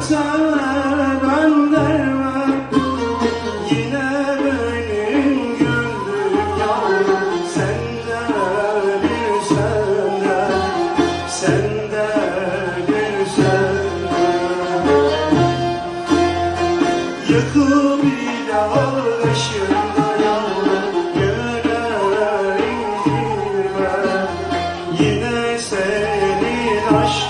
Çaren derman Yine benim güldüm yavrum Sende bir sende Sende bir sende Yıkıl bir alışında yavrum Görelim Yine senin aşkın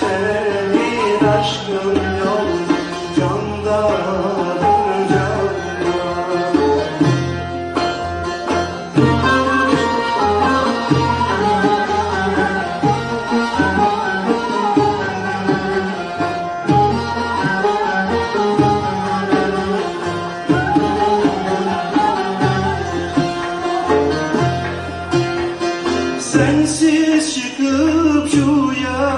severim aşkım yol candadır Sensiz çıkıp şu yana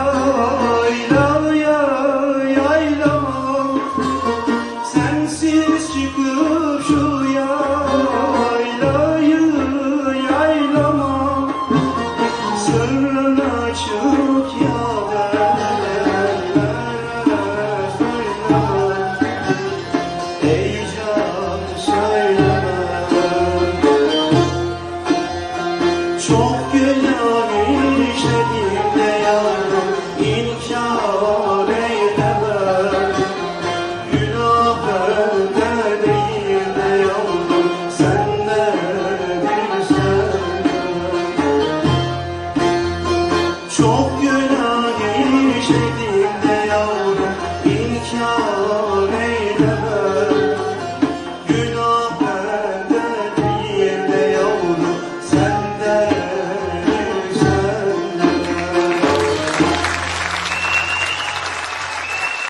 talking.